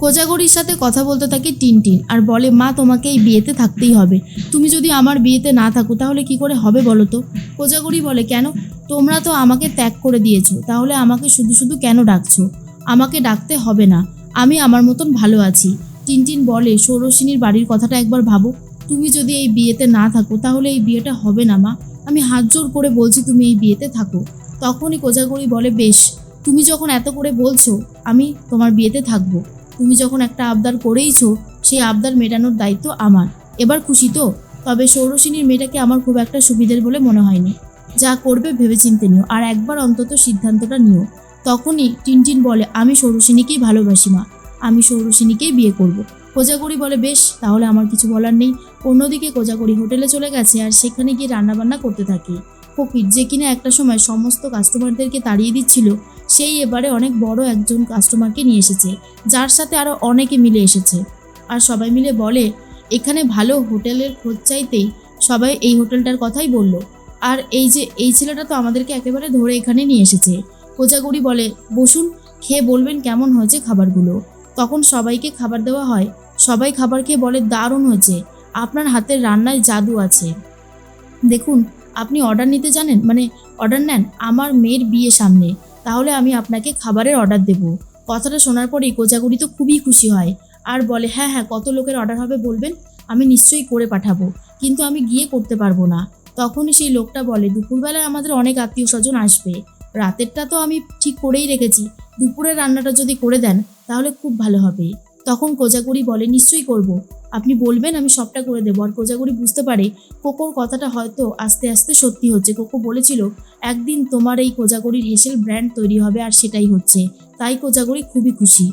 কোজাগরির সাথে কথা বলতে থাকে টিনটিন আর বলে, মা, তোমাকে এই বিয়েতে থাকতেই হবে। তুমি যদি আমার বিয়েতে না থাকো, তাহলে কি করে হবে বলো তো? কোজাগরি বলে, কেন? তোমরা তো আমাকে ত্যাগ করে দিয়েছ, তাহলে আমাকে শুধু শুধু কেন ডাকছো? আমাকে ডাকতে হবে না। আমি আমার মতন ভালো আছি। টিনটিন বলে সৌরসিনীর বাড়ির কথাটা একবার ভাবো। তুমি যদি এই বিয়েতে না থাকো, তাহলে এই বিয়েটা হবে না, মা। আমি হাত জোর করে বলছি, তুমি এই বিয়েতে থাকো। তখনই কোজাগরি বলে, বেশ, তুমি যখন এত করে বলছো, আমি তোমার বিয়েতে থাকব। তুমি যখন একটা আবদার করেইছো, সেই আবদার মেটানোর দায়িত্ব আমার। এবার খুশি তো? তবে সৌরসিনীর মেয়েটাকে আমার খুব একটা সুবিধের বলে মনে হয়নি। যা করবে ভেবেচিন্তে নিও, আর একবার অন্তত সিদ্ধান্তটা নিও। তখনই টিনটিন বলে, আমি সৌরসিনীকেই ভালোবাসি, মা। আমি সৌরসিনীকেই বিয়ে করব। কোজাগরি বলে, বেশ, তাহলে আমার কিছু বলার নেই। অন্যদিকে কোজাগরি হোটেলে চলে গেছে, আর সেখানে গিয়ে রান্নাবান্না করতে থাকে। ফকির যে কিনা একটা সময় সমস্ত কাস্টমারদেরকে তাড়িয়ে দিচ্ছিল, সেই এবারে অনেক বড় একজন কাস্টমারকে নিয়ে এসেছে, যার সাথে আরও অনেকে মিলে এসেছে। আর সবাই মিলে বলে, এখানে ভালো হোটেলের খোঁজ চাইতেই সবাই এই হোটেলটার কথাই বলল। আর এই যে, এই ছেলেটা তো আমাদেরকে একেবারে ধরে এখানে নিয়ে এসেছে। কোজাগুড়ি বলে, বসুন, খেয়ে বলবেন কেমন হয়েছে খাবারগুলো। তখন সবাইকে খাবার দেওয়া হয়। সবাই খাবার খেয়ে বলে, দারুণ হয়েছে। আপনার হাতের রান্নায় জাদু আছে। দেখুন আপনি অর্ডার নিতে জানেন? মানে অর্ডার নেন, আমার মেয়ের বিয়ে সামনে। তাহলে আমি আপনাকে খাবারের অর্ডার দেব। কথাটা শোনার পরেই কোজাগুড়ি তো খুবই খুশি হয়। আর বলে হ্যাঁ হ্যাঁ কত লোকের অর্ডার হবে বলবেন? আমি নিশ্চয়ই করে পাঠাবো। কিন্তু আমি গিয়ে করতে পারব না। তখনই সেই লোকটা বলে, দুপুরবেলায় আমাদের অনেক আত্মীয় স্বজন আসবে। রাতেরটা তো আমি ঠিক করেই রেখেছি। দুপুরের রান্নাটা যদি করে দেন, তাহলে খুব ভালো হবে। তখন কোজাগুড়ি বলে, নিশ্চয়ই করব। আপনি বলবেন, আমি সবটা করে দেবো। আর কোজাগুড়ি বুঝতে পারে, কোকোর কথাটা হয়তো আস্তে আস্তে সত্যি হচ্ছে। কোকো বলেছিল, একদিন তোমার এই কোজাগরির হেসেল ব্র্যান্ড তৈরি হবে আর সেটাই হচ্ছে। তাই কোজাগরি খুবই খুশি।